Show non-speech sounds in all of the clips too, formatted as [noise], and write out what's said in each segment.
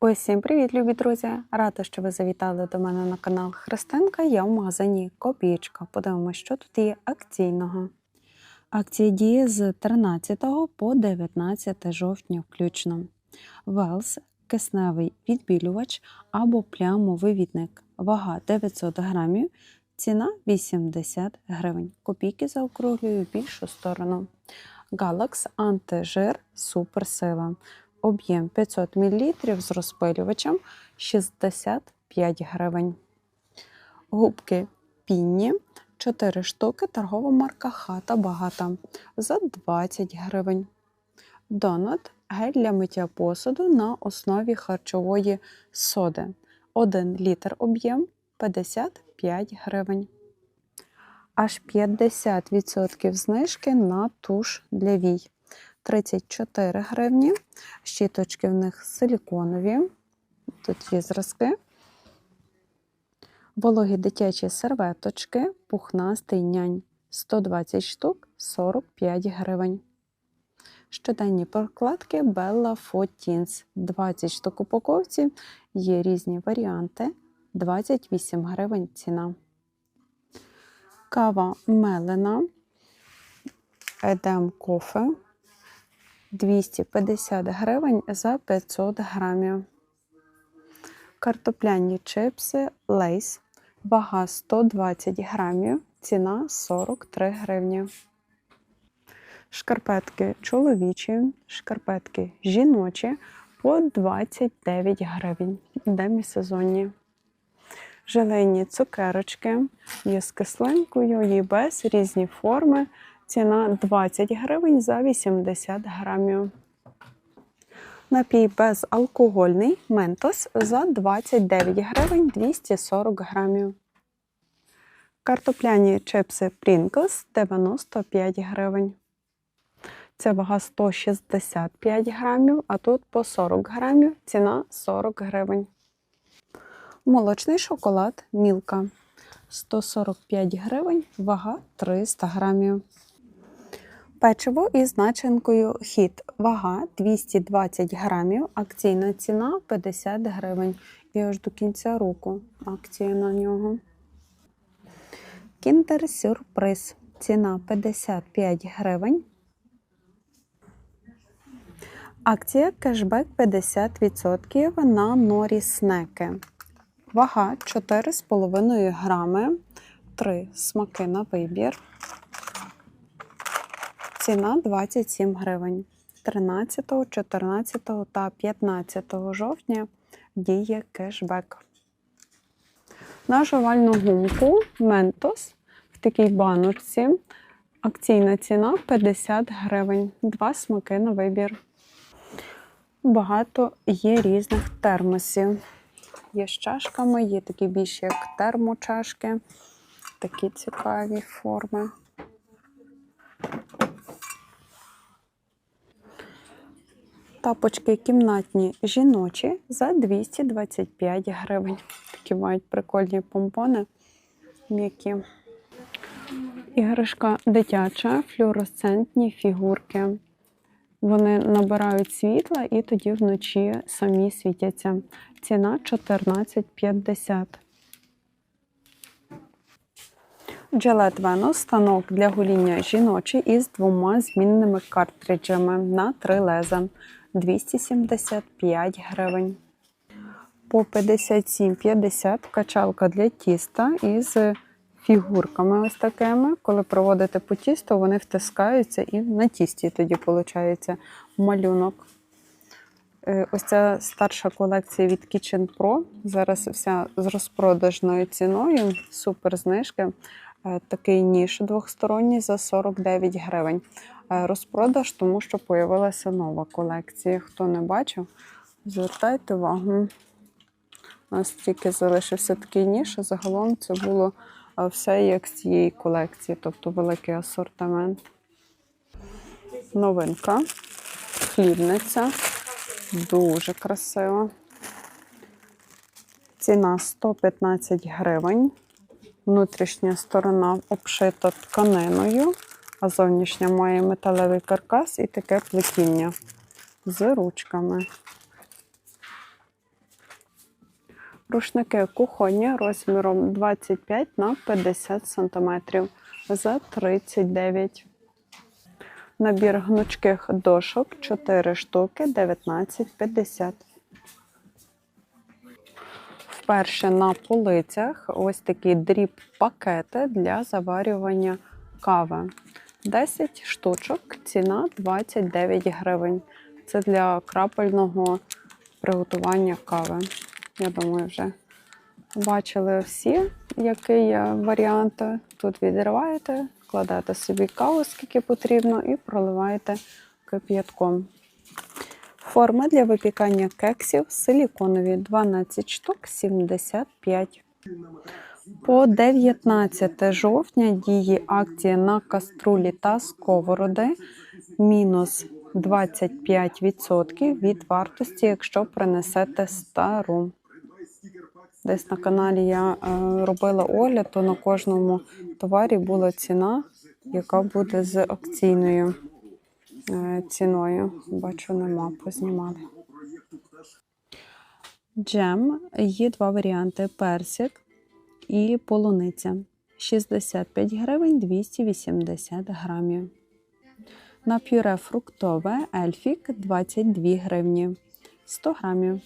Усім привіт, любі друзі! Рада, що ви завітали до мене на канал Христинка. Я в магазині Копійка. Подивимося, що тут є акційного. Акція діє з 13 по 19 жовтня включно. Велс кисневий відбілювач або плямовивідник. Вага 900 грамів, ціна 80 гривень. Копійки заокруглюю більшу сторону. Галакс антижир суперсила. Об'єм 500 мл з розпилювачем 65 гривень. Губки пінні 4 штуки, торгова марка Хата Багата за 20 гривень. Донат гель для миття посуду на основі харчової соди. 1 літр об'єм 55 гривень. Аж 50% знижки на туш для вій. 34 гривні. Щіточки в них силіконові. Тут є зразки. Вологі дитячі серветочки, пухнастий нянь 120 штук 45 гривень. Щоденні прокладки Bella Fotins 20 штук упаковці. Є різні варіанти. 28 гривень ціна. Кава мелена. Едем кофе 250 гривень за 500 грамів. Картопляні чипси Лейс. Вага 120 грамів, ціна 43 гривні. Шкарпетки чоловічі, шкарпетки жіночі по 29 гривень. Демісезонні. Желейні цукерочки є з кислинкою, є без різні форми. Ціна 20 гривень за 80 грамів. Напій безалкогольний ментос за 29 гривень 240 грамів. Картопляні чипси Pringles 95 гривень. Це вага 165 грамів, а тут по 40 грамів ціна 40 гривень. Молочний шоколад Мілка 145 гривень, вага 300 грамів. Печиво із начинкою хіт. Вага 220 грамів, акційна ціна 50 гривень. І аж до кінця року акція на нього. Кіндер сюрприз. Ціна 55 гривень. Акція кешбек 50% на норі снеки. Вага 4,5 грами. 3 смаки на вибір. Ціна 27 гривень. 13, 14 та 15 жовтня діє кешбек. На жувальну гумку Ментос в такій баночці. Акційна ціна 50 гривень. Два смаки на вибір. Багато є різних термосів. Є з чашками, є такі більші, як термочашки, такі цікаві форми. Тапочки кімнатні жіночі за 225 гривень. Такі мають прикольні помпони м'які. Іграшка дитяча, флюоресцентні фігурки. Вони набирають світла і тоді вночі самі світяться. Ціна 14,50. Gillette Venus – станок для гоління жіночий із двома змінними картриджами на три леза. 275 гривень. По 57,50 качалка для тіста із фігурками ось такими. Коли проводите по тісту, вони втискаються і на тісті тоді виходить малюнок. Е, Ось ця старша колекція від Kitchen Pro. Зараз вся з розпродажною ціною, супер знижки. Е, Такий ніж двохсторонній за 49 гривень. Е, Розпродаж, тому що появилася нова колекція. Хто не бачив, звертайте увагу. У нас тільки залишився такий ніж, а загалом це було е, все як з цієї колекції, тобто великий асортимент. Новинка, хлібниця. Дуже красива. Ціна 115 гривень. Внутрішня сторона обшита тканиною, а зовнішня має металевий каркас і таке плетіння з ручками. Рушники кухонні розміром 25 на 50 см за 39. Набір гнучких дошок 4 штуки 19,50. Вперше на полицях ось такі дріб пакети для заварювання кави. 10 штучок, ціна 29 гривень. Це для крапельного приготування кави. Я думаю, вже бачили всі, який є варіант. Тут відриваєте, кладете собі каву, скільки потрібно, і проливаєте кип'ятком. Форми для випікання кексів силіконові 12 штук 75. По 19 жовтня діє акція на каструлі та сковороди мінус 25% від вартості, якщо принесете стару. Десь на каналі я е, робила огляд, то на кожному товарі була ціна, яка буде з акційною ціною. Бачу, нема, познімали. Джем є два варіанти: персик і полуниця. 65 гривень 280 грамів. На пюре фруктове ельфік 22 гривні 100 грамів.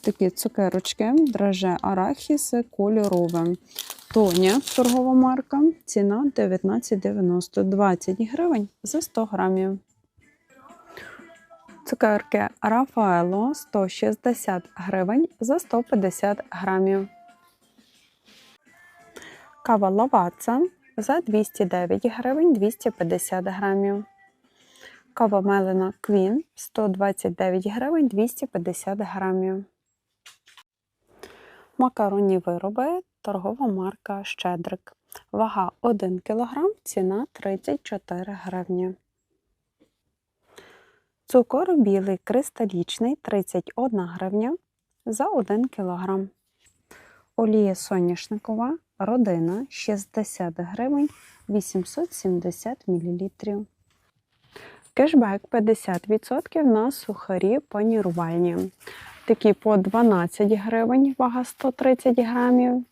Такі цукерочки, драже арахіс кольорове. Тоня, торгова марка, ціна 19,90 20 гривень за 100 грамів. Цукерки Рафаело 160 гривень за 150 грамів. Кава Лаваца за 209 гривень 250 грамів. Кава Мелена Квін 129 гривень 250 грамів. Макаронні вироби, торгова марка Щедрик. Вага 1 кг, ціна 34 гривні. Цукор білий кристалічний 31 гривня за 1 кг. Олія соняшникова родина 60 гривень 870 мл. Кешбек 50% на сухарі панірувальні. Такі по 12 гривень, вага 130 грамів.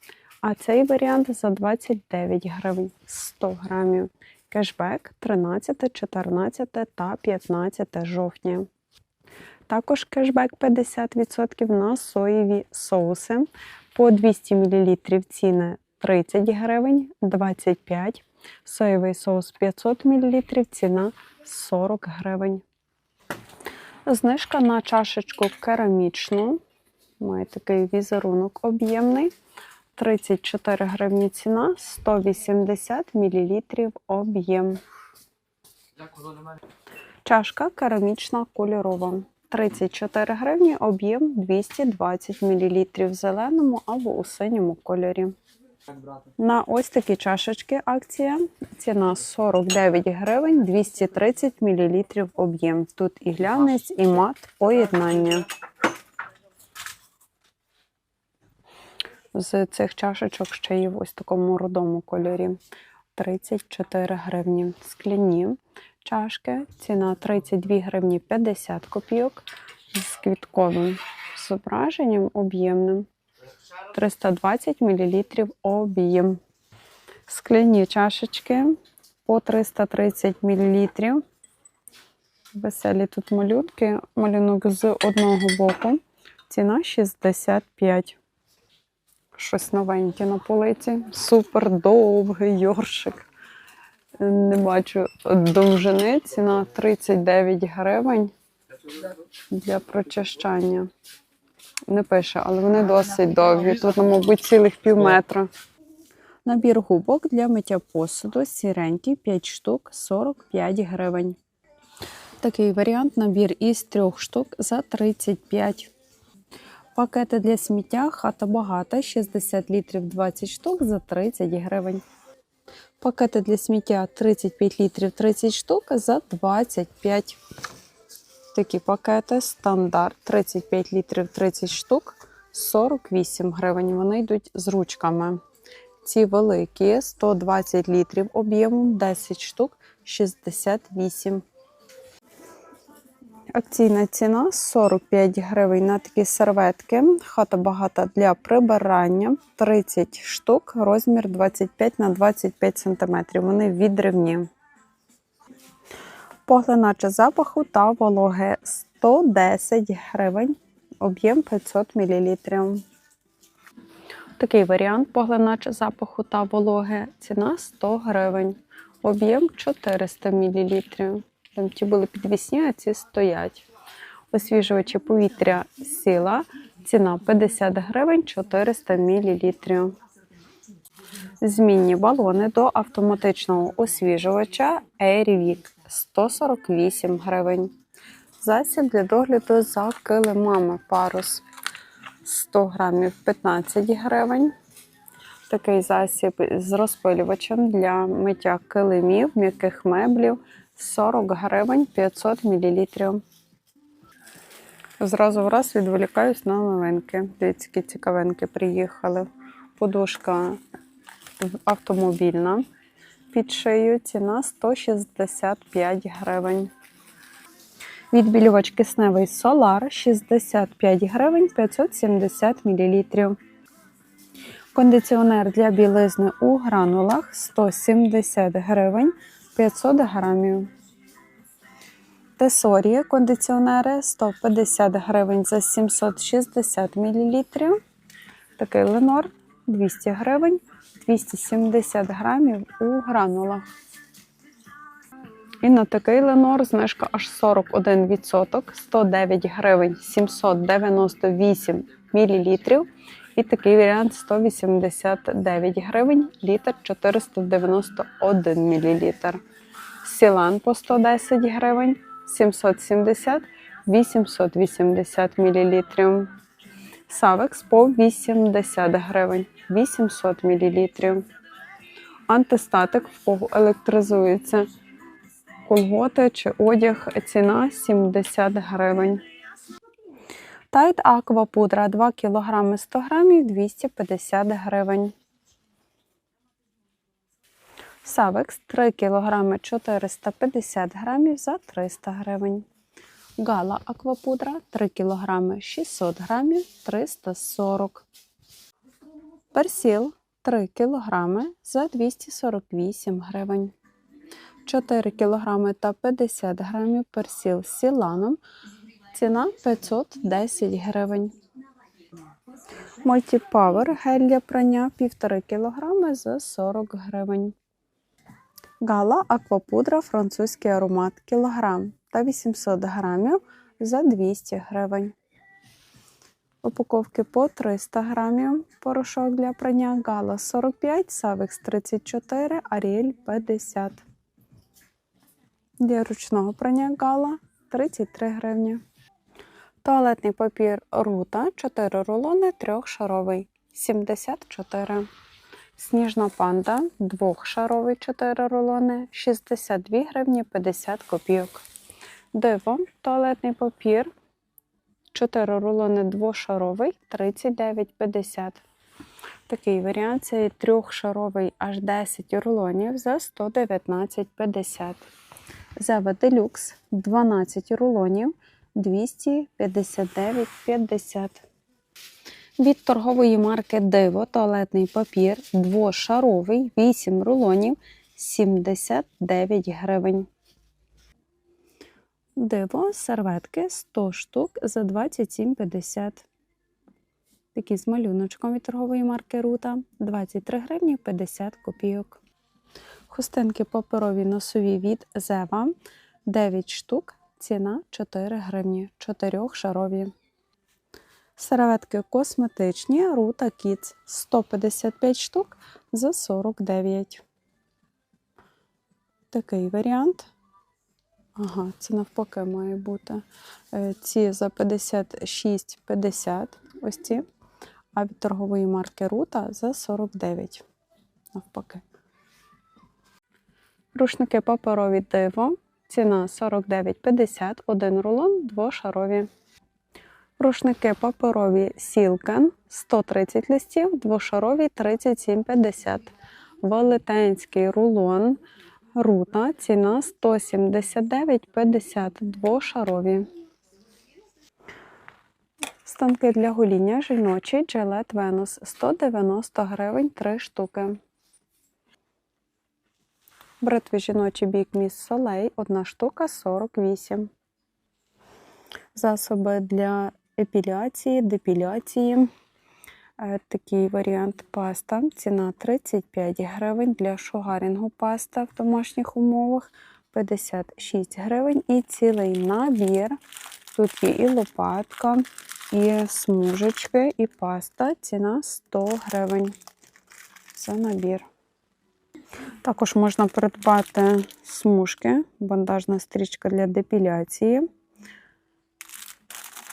А цей варіант за 29 гривень 100 грамів. Кешбек 13, 14 та 15 жовтня. Також кешбек 50% на соєві соуси. По 200 мл ціни 30 гривень 25 Соєвий соус 500 мл ціна 40 гривень. Знижка на чашечку керамічну. Має такий візерунок об'ємний. 34 гривні ціна, 180 мл об'єм. Чашка керамічна кольорова. 34 гривні, об'єм 220 мл в зеленому або у синьому кольорі. На ось такі чашечки акція. Ціна 49 гривень, 230 мл об'єм. Тут і глянець, і мат поєднання. З цих чашечок ще є в ось такому рудому кольорі. 34 гривні. Скляні чашки. Ціна 32 гривні 50 копійок з квітковим зображенням об'ємним. 320 мл об'єм. Скляні чашечки по 330 мл. Веселі тут малютки. Малюнок з одного боку. Ціна 65. Щось новеньке на полиці. Супер довгий йоршик. Не бачу довжини. Ціна 39 гривень для прочищання. Не пише, але вони досить довгі. Тут, ну, мабуть, цілих пів метра. Набір губок для миття посуду сіренький 5 штук 45 гривень. Такий варіант набір із трьох штук за 35. Пакети для сміття хата багата 60 літрів 20 штук за 30 гривень. Пакети для сміття 35 літрів 30 штук за 25. Такі пакети стандарт 35 літрів 30 штук 48 гривень. Вони йдуть з ручками. Ці великі 120 літрів об'ємом 10 штук 68. Акційна ціна 45 гривень на такі серветки. Хата багата для прибирання. 30 штук, розмір 25 на 25 см. Вони відривні. Поглиначе запаху та вологи 110 гривень, об'єм 500 мл. Такий варіант поглинач запаху та вологи. Ціна 100 гривень, об'єм 400 мл. Там ті були підвісні, а ці стоять. Освіжувачі повітря сила. Ціна 50 гривень 400 мл. Змінні балони до автоматичного освіжувача Airwick 148 гривень. Засіб для догляду за килимами парус 100 грамів 15 гривень. Такий засіб з розпилювачем для миття килимів, м'яких меблів 40 гривень 500 мл. Зразу враз відволікаюсь на новинки. Дивіться, які цікавинки приїхали. Подушка автомобільна під шию. Ціна 165 гривень. Відбілювач кисневий Solar 65 гривень 570 мл. Кондиціонер для білизни у гранулах 170 гривень 500 грамів. Тесорії кондиціонери 150 гривень за 760 мл. Такий ленор 200 гривень 270 грамів у гранулах. І на такий ленор знижка аж 41%, 109 гривень 798 мл. І такий варіант 189 гривень, літр 491 мл. Сілан по 110 гривень, 770 880 мл. Савекс по 80 гривень, 800 мл. Антистатик, в кого електризується колготи чи одяг, ціна 70 гривень. Тайт Аква пудра 2 кг 100 г 250 гривень. Савекс 3 кг 450 грамів за 300 гривень. Гала аквапудра 3 кг 600 грамів 340. Персіл 3 кг за 248 гривень. 4 кг та 50 грамів персіл з сіланом. Ціна 510 гривень. Мультіпавер гель для прання 1,5 кг за 40 гривень. Гала аквапудра французький аромат кілограм та 800 грамів за 200 гривень. Упаковки по 300 грамів. Порошок для прання Гала 45, Савекс 34, Аріель 50. Для ручного прання Гала 33 гривні. Туалетний папір Рута 4 рулони трьохшаровий 74. Сніжна панда двохшаровий 4 рулони 62 гривні 50 копійок. Диво туалетний папір 4 рулони двошаровий 39,50. Такий варіант це трьохшаровий аж 10 рулонів за 119,50. Зева Делюкс 12 рулонів 259,50. Від торгової марки Диво туалетний папір двошаровий 8 рулонів 79 гривень. Диво серветки 100 штук за 27,50. Такі з малюночком від торгової марки Рута 23 гривні 50 копійок. Хустинки паперові носові від Зева 9 штук. Ціна 4 гривні, 4 шарові. Серветки косметичні Рута Kids 155 штук за 49. Такий варіант. Ага, це навпаки має бути. Е, Ці за 56,50 ось ці. А від торгової марки Рута за 49. Навпаки. Рушники паперові диво. Ціна 49,50, один рулон, двошарові. Рушники паперові Сілкен 130 листів, двошарові 37,50. Велетенський рулон Рута. Ціна 179,50, двошарові. Станки для гоління жіночий Gillette Venus 190 гривень 3 штуки. Бритви жіночі бік міс Soleil 1 штука 48. Засоби для епіляції, депіляції. Е, Такий варіант паста. Ціна 35 гривень для шугарінгу паста в домашніх умовах 56 гривень. І цілий набір. Тут є і лопатка, і смужечки, і паста. Ціна 100 гривень. Це набір. Також можна придбати смужки, бандажна стрічка для депіляції.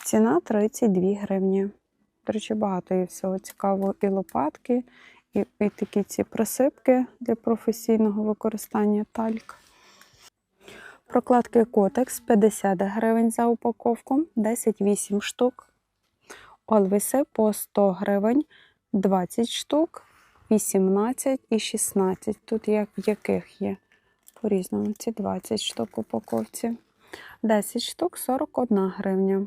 Ціна 32 гривні. До речі, багато є всього цікавого. І лопатки, і, і такі ці присипки для професійного використання тальк. Прокладки Котекс 50 гривень за упаковку, 10-8 штук. Олвіси по 100 гривень, 20 штук, 18 і 16. Тут як в яких є по-різному. Ці 20 штук упаковці. 10 штук 41 гривня.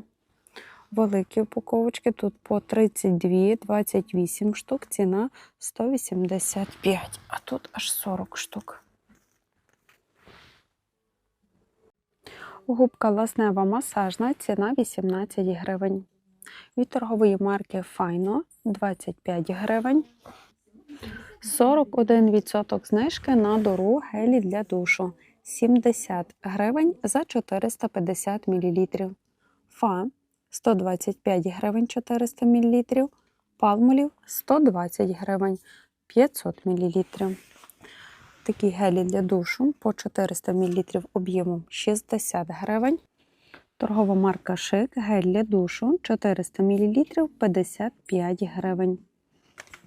Великі упаковочки тут по 32, 28 штук, ціна 185, а тут аж 40 штук. Губка ласнева масажна, ціна 18 гривень. Від торгової марки Файно 25 гривень. 41% знижки на дору гелі для душу 70 гривень за 450 мл. Фа 125 гривень 400 мл. Палмолів 120 гривень 500 мл. Такі гелі для душу по 400 мл об'ємом 60 гривень. Торгова марка Шик гель для душу 400 мл 55 гривень.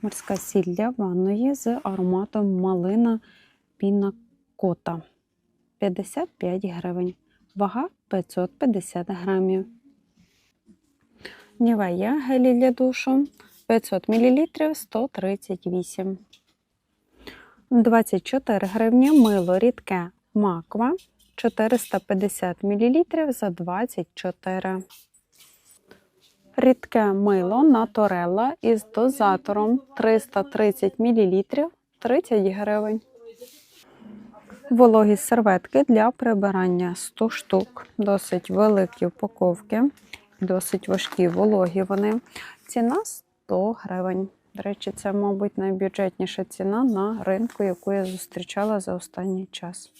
Морська сіль ванної з ароматом малина піна кота 55 гривень. Вага 550 грамів. Нівея гелі для душу 500 мл 138. 24 гривні мило рідке маква 450 мл за 24. Рідке мило Наторелла із дозатором 330 мл 30 гривень. Вологі серветки для прибирання 100 штук. Досить великі упаковки, досить важкі вологі вони. Ціна 100 гривень. До речі, це, мабуть, найбюджетніша ціна на ринку, яку я зустрічала за останній час.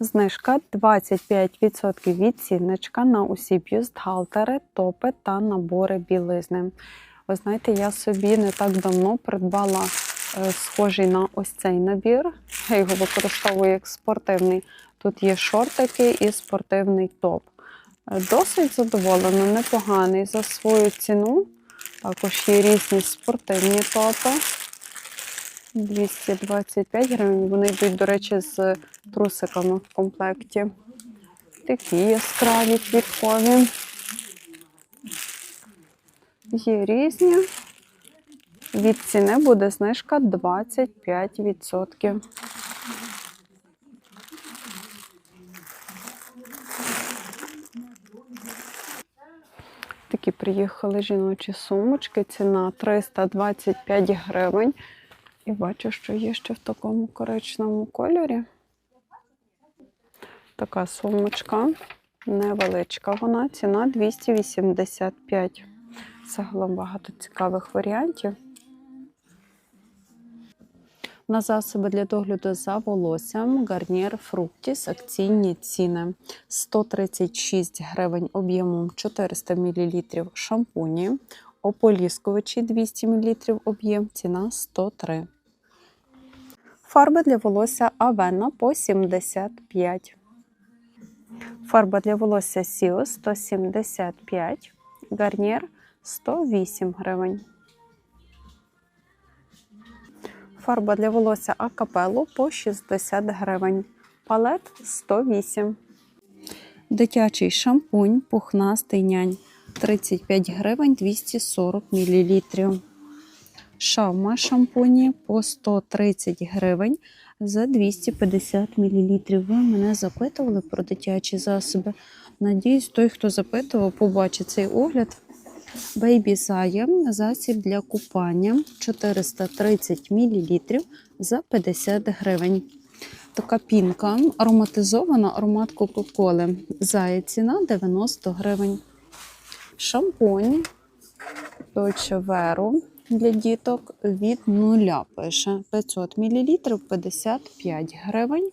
Знижка 25% відціночка на усі бюстгальтери, топи та набори білизни. Ви знаєте, я собі не так давно придбала е, схожий на ось цей набір. Я його використовую як спортивний. Тут є шортики і спортивний топ. Е, Досить задоволена, непоганий за свою ціну. Також є різні спортивні топи. 225 гривень. Вони йдуть, до речі, з трусиками в комплекті. Такі яскраві квіткові. Є різні. Від ціни буде знижка 25%. Такі приїхали жіночі сумочки. Ціна 325 гривень. І бачу, що є ще в такому коричневому кольорі. Така сумочка невеличка. Вона ціна 285. Загалом багато цікавих варіантів. На засоби для догляду за волоссям Garnier Fructis акційні ціни 136 гривень об'ємом 400 мл шампуні, ополіскувачі 200 мл об'єм, ціна 103. Фарба для волосся Авена по 75. Фарба для волосся Сіо 175. Гарнір 108 гривень. Фарба для волосся Акапелло по 60 гривень. Палет 108. Дитячий шампунь пухнастий нянь 35 гривень 240 мл. Шавма шампуні по 130 гривень за 250 мл. Ви мене запитували про дитячі засоби. Надіюсь, той, хто запитував, побачить цей огляд. Baby Zaya засіб для купання 430 мл за 50 гривень. Така пінка ароматизована, аромат Кока-Коли. Зая ціна 90 гривень. Шампунь Dolce Vero для діток від нуля пише 500 мл 55 гривень.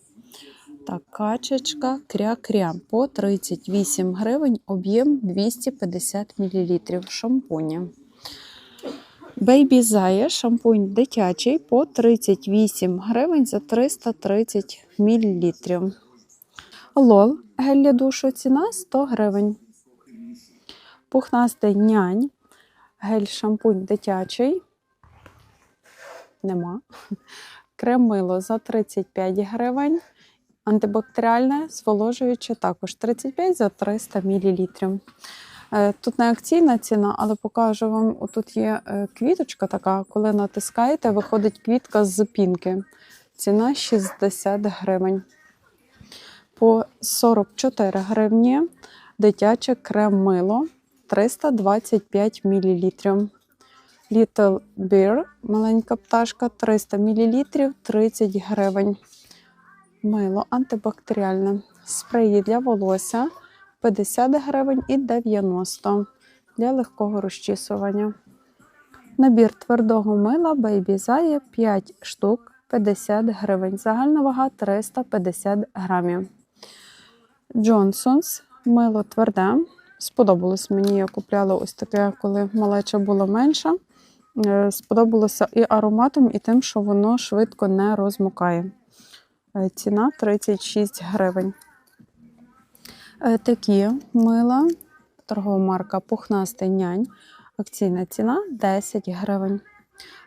Так, качечка кря-кря по 38 гривень, об'єм 250 мл шампуня. Бейбі Зая шампунь дитячий по 38 гривень за 330 мл. Лол гель для душу ціна 100 гривень. Пухнастий нянь. Гель шампунь дитячий. Нема. Крем-мило за 35 гривень. Антибактеріальне, зволожуюче також 35 за 300 мл. Е, Тут не акційна ціна, але покажу вам: тут є е, квіточка така, коли натискаєте, виходить квітка з пінки. Ціна 60 гривень. По 44 гривні дитяче крем-мило 325 мл. Little Bear, маленька пташка 300 мл 30 гривень. Мило антибактеріальне. Спреї для волосся 50 гривень і 90 для легкого розчісування. Набір твердого мила Baby Zaya 5 штук 50 гривень. Загальна вага 350 грамів. Johnson's мило тверде. Сподобалось мені, я купляла ось таке, коли малеча була менша. Е, Сподобалося і ароматом, і тим, що воно швидко не розмокає. Е, Ціна 36 гривень. Е, Такі мила, торгова марка Пухнастий нянь. Акційна ціна 10 гривень.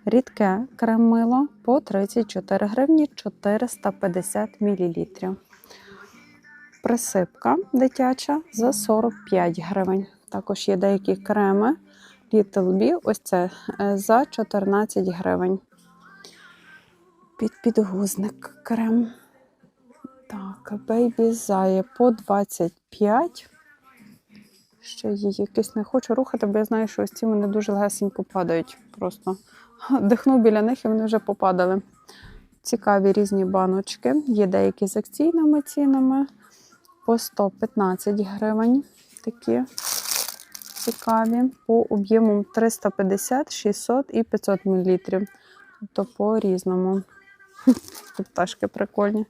Рідке крем-мило по 34 гривні 450 мл. Присипка дитяча за 45 гривень. Також є деякі креми Little Bee, ось це е, за 14 гривень. Під підгузник крем. Так, Baby Zaya по 25. Ще її якось не хочу рухати, бо я знаю, що ось ці вони дуже легесенько падають. Просто [laughs] дихну біля них і вони вже попадали. Цікаві різні баночки. Є деякі з акційними цінами по 115 гривень. Такі цікаві. По об'єму 350, 600 і 500 мл. Тобто по-різному. [laughs] Тут пташки прикольні.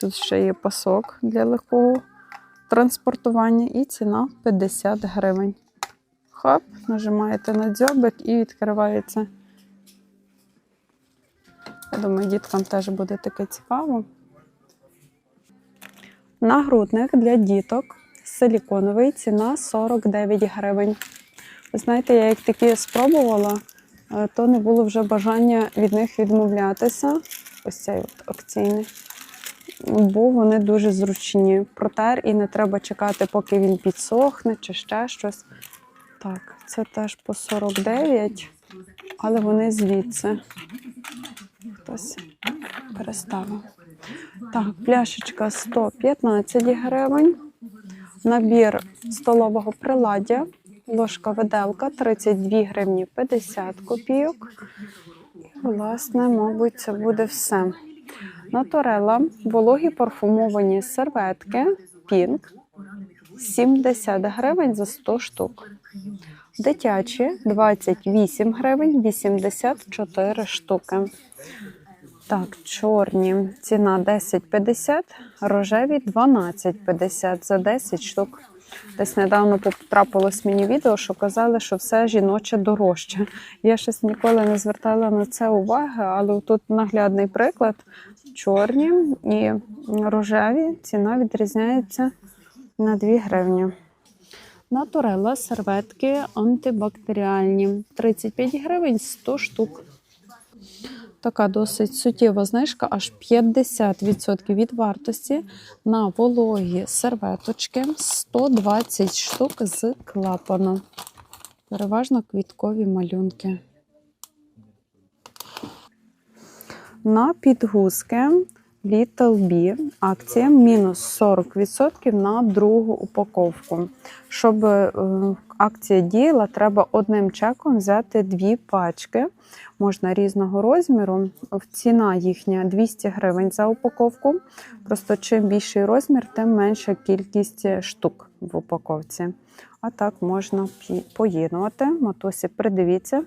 Тут ще є пасок для легкого транспортування і ціна 50 гривень. Хоп, нажимаєте на дзьобик і відкривається. Я думаю, діткам теж буде таке цікаво. Нагрудник для діток силіконовий, ціна 49 гривень. Знаєте, я як такі спробувала, е, то не було вже бажання від них відмовлятися. Ось цей от акційний. Бо вони дуже зручні. Протер і не треба чекати, поки він підсохне чи ще щось. Так, це теж по 49, але вони звідси. Хтось переставив. Так, пляшечка 115 гривень. Набір столового приладдя, ложка виделка 32 гривні 50 копійок. І, власне, мабуть, це буде все. Наторела вологі парфумовані серветки Пінк 70 гривень за 100 штук. Дитячі 28 гривень 84 штуки. Так, чорні ціна 10,50, рожеві 12,50 за 10 штук. Десь недавно потрапилось мені відео, що казали, що все жіноче дорожче. Я щось ніколи не звертала на це уваги, але тут наглядний приклад: чорні і рожеві ціна відрізняється на 2 гривні. Натурела серветки антибактеріальні 35 гривень 100 штук. Така досить суттєва знижка, аж 50% від вартості на вологі серветочки 120 штук з клапану. Переважно квіткові малюнки. На підгузки Little B. Акція мінус 40% на другу упаковку. Щоб е, акція діяла, треба одним чеком взяти дві пачки. Можна різного розміру. Ціна їхня 200 гривень за упаковку. Просто чим більший розмір, тим менша кількість штук в упаковці. А так можна поєднувати. Матусі, придивіться.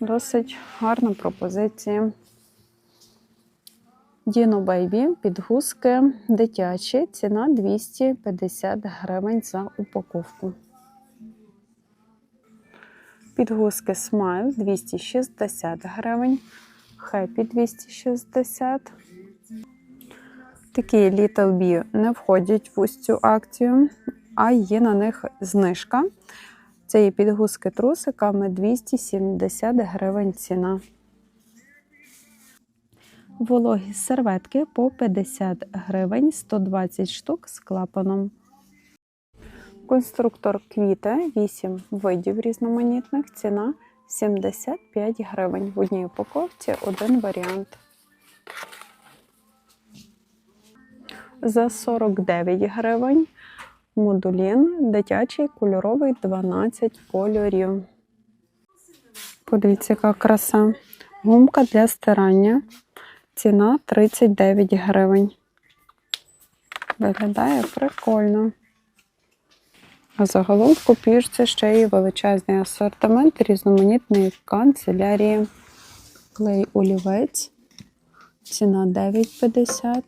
Досить гарна пропозиція. Діно Бейбі, підгузки дитячі, ціна 250 гривень за упаковку. Підгузки Smile 260 гривень, Happy 260. Такі Little B не входять в ось цю акцію, а є на них знижка. Це є підгузки трусиками 270 гривень ціна. Вологі серветки по 50 гривень, 120 штук з клапаном. Конструктор квіти 8 видів різноманітних. Ціна 75 гривень. В одній упаковці один варіант. За 49 гривень модулін дитячий кольоровий 12 кольорів. Подивіться, яка краса. Гумка для стирання. Ціна 39 гривень. Виглядає прикольно. А загалом в копірці ще є величезний асортимент різноманітної канцелярії. Клей олівець. Ціна 9,50.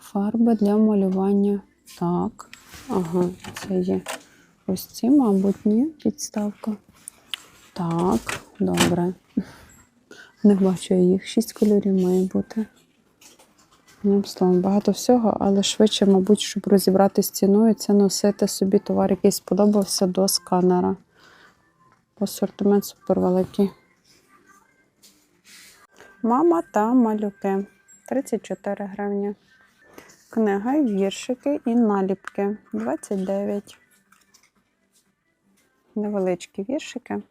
Фарби для малювання. Так. Ага, це є ось ці, мабуть, ні, підставка. Так, добре. Не бачу я їх. Шість кольорів має бути. Одним словом, багато всього, але швидше, мабуть, щоб розібрати ціною, це носити собі товар, який сподобався до сканера. Асортимент супер великий. Мама та малюки 34 гривні. Книга, віршики і наліпки 29. Невеличкі віршики.